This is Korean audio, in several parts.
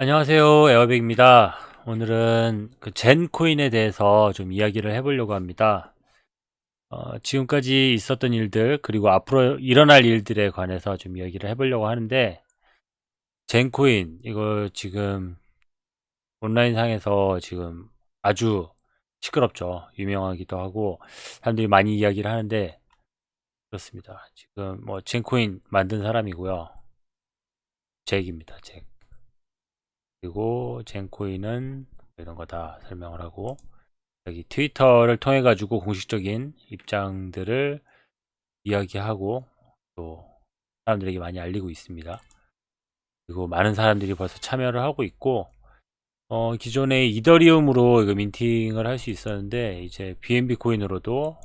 안녕하세요. 에어백입니다. 오늘은 그 젠코인에 대해서 좀 이야기를 해보려고 합니다. 어, 지금까지 있었던 일들, 그리고 앞으로 일어날 일들에 관해서 좀 이야기를 해보려고 하는데, 젠코인, 이거 지금 온라인 상에서 지금 아주 시끄럽죠. 유명하기도 하고, 사람들이 많이 이야기를 하는데, 그렇습니다. 지금 뭐 젠코인 만든 사람이고요. 잭입니다. 잭. 그리고 젠코인은 이런 거 다 설명을 하고 여기 트위터를 통해 가지고 공식적인 입장들을 이야기하고 또 사람들에게 많이 알리고 있습니다. 그리고 많은 사람들이 벌써 참여를 하고 있고 어, 기존에 이더리움으로 이거 민팅을 할 수 있었는데 이제 BNB 코인으로도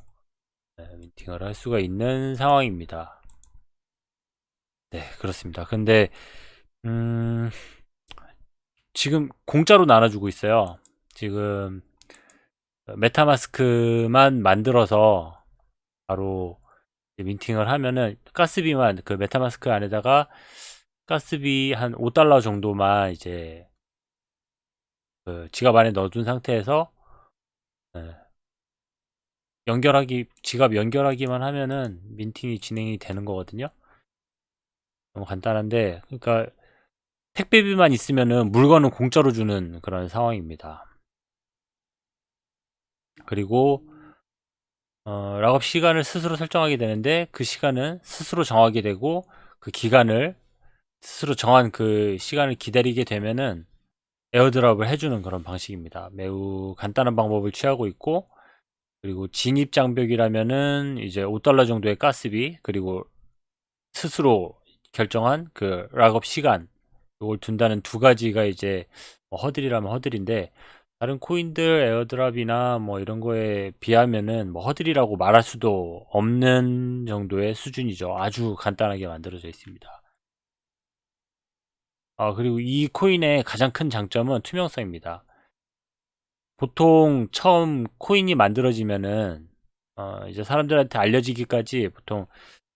네, 민팅을 할 수가 있는 상황입니다. 네, 그렇습니다. 근데 음 지금 공짜로 나눠주고 있어요. 지금 메타마스크만 만들어서 바로 민팅을 하면은 가스비만 그 메타마스크 안에다가 가스비 한 5달러 정도만 이제 그 지갑 안에 넣어둔 상태에서 네. 연결하기 지갑 연결하기만 하면은 민팅이 진행이 되는 거거든요. 너무 간단한데 그러니까 택배비만 있으면은 물건은 공짜로 주는 그런 상황입니다. 그리고 어, 락업 시간을 스스로 설정하게 되는데 그 시간은 스스로 정하게 되고 그 기간을 스스로 정한 그 시간을 기다리게 되면은 에어드랍을 해주는 그런 방식입니다. 매우 간단한 방법을 취하고 있고 그리고 진입 장벽이라면은 이제 5달러 정도의 가스비 그리고 스스로 결정한 그 락업 시간 이걸 둔다는 두 가지가 이제 뭐 허들이라면 허들인데 다른 코인들 에어드랍이나 뭐 이런 거에 비하면은 뭐 허들이라고 말할 수도 없는 정도의 수준이죠. 아주 간단하게 만들어져 있습니다. 아, 그리고 이 코인의 가장 큰 장점은 투명성입니다. 보통 처음 코인이 만들어지면은 어, 이제 사람들한테 알려지기까지 보통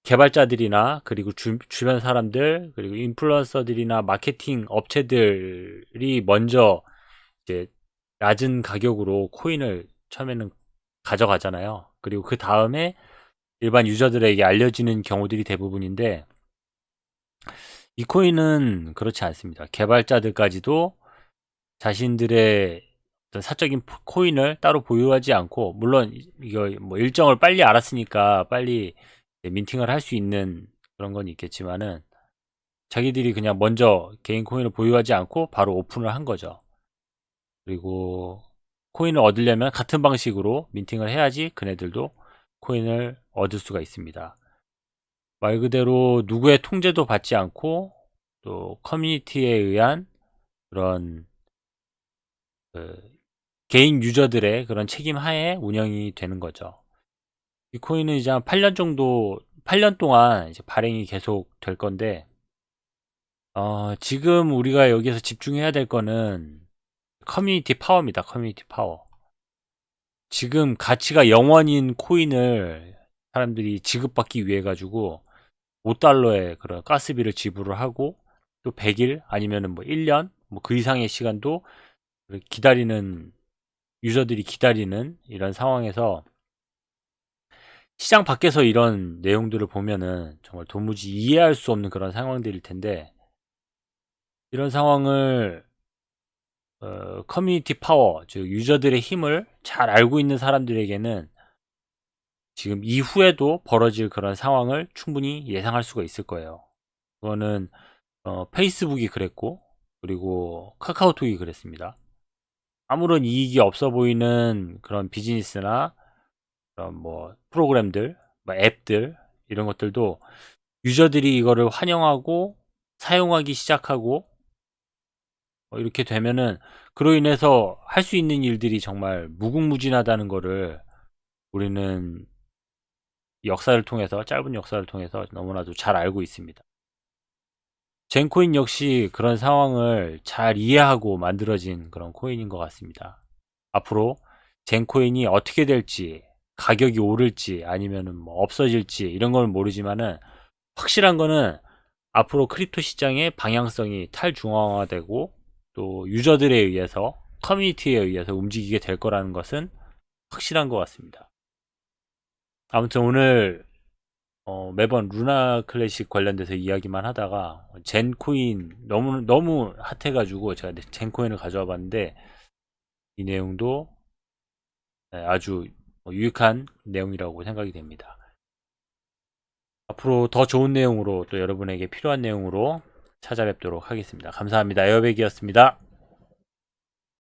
개발자들이나 그리고 주, 주변 사람들 그리고 인플루언서들이나 마케팅 업체들이 먼저 이제 낮은 가격으로 코인을 처음에는 가져가잖아요. 그리고 그 다음에 일반 유저들에게 알려지는 경우들이 대부분인데 이 코인은 그렇지 않습니다. 개발자들까지도 자신들의 사적인 코인을 따로 보유하지 않고 물론 이거 뭐 일정을 빨리 알았으니까 빨리 민팅을 할 수 있는 그런 건 있겠지만은 자기들이 그냥 먼저 개인 코인을 보유하지 않고 바로 오픈을 한 거죠. 그리고 코인을 얻으려면 같은 방식으로 민팅을 해야지 그네들도 코인을 얻을 수가 있습니다. 말 그대로 누구의 통제도 받지 않고 또 커뮤니티에 의한 그런 그 개인 유저들의 그런 책임 하에 운영이 되는 거죠. 이 코인은 이제 한 8년 정도, 8년 동안 이제 발행이 계속 될 건데, 어, 지금 우리가 여기서 집중해야 될 거는 커뮤니티 파워입니다. 커뮤니티 파워. 지금 가치가 0원인 코인을 사람들이 지급받기 위해 가지고 5달러의 그런 가스비를 지불을 하고 또 100일 아니면은 뭐 1년 뭐 그 이상의 시간도 기다리는 유저들이 기다리는 이런 상황에서 시장 밖에서 이런 내용들을 보면은 정말 도무지 이해할 수 없는 그런 상황들일 텐데 이런 상황을 어, 커뮤니티 파워, 즉 유저들의 힘을 잘 알고 있는 사람들에게는 지금 이후에도 벌어질 그런 상황을 충분히 예상할 수가 있을 거예요. 그거는 어, 페이스북이 그랬고 그리고 카카오톡이 그랬습니다. 아무런 이익이 없어 보이는 그런 비즈니스나 그런 뭐 프로그램들, 뭐 앱들 이런 것들도 유저들이 이거를 환영하고 사용하기 시작하고 어, 이렇게 되면은 그로 인해서 할 수 있는 일들이 정말 무궁무진하다는 거를 우리는 역사를 통해서 짧은 역사를 통해서 너무나도 잘 알고 있습니다. 젠코인 역시 그런 상황을 잘 이해하고 만들어진 그런 코인인 것 같습니다. 앞으로 젠코인이 어떻게 될지 가격이 오를지 아니면은 뭐 없어질지 이런 걸 모르지만은 확실한 거는 앞으로 크립토 시장의 방향성이 탈중앙화되고 또 유저들에 의해서 커뮤니티에 의해서 움직이게 될 거라는 것은 확실한 것 같습니다. 아무튼 오늘 어, 매번 루나 클래식 관련돼서 이야기만 하다가 젠 코인 너무 너무 핫해가지고 제가 젠 코인을 가져와 봤는데 이 내용도 네, 아주 유익한 내용이라고 생각이 됩니다. 앞으로 더 좋은 내용으로 또 여러분에게 필요한 내용으로 찾아뵙도록 하겠습니다. 감사합니다. 에어백이었습니다.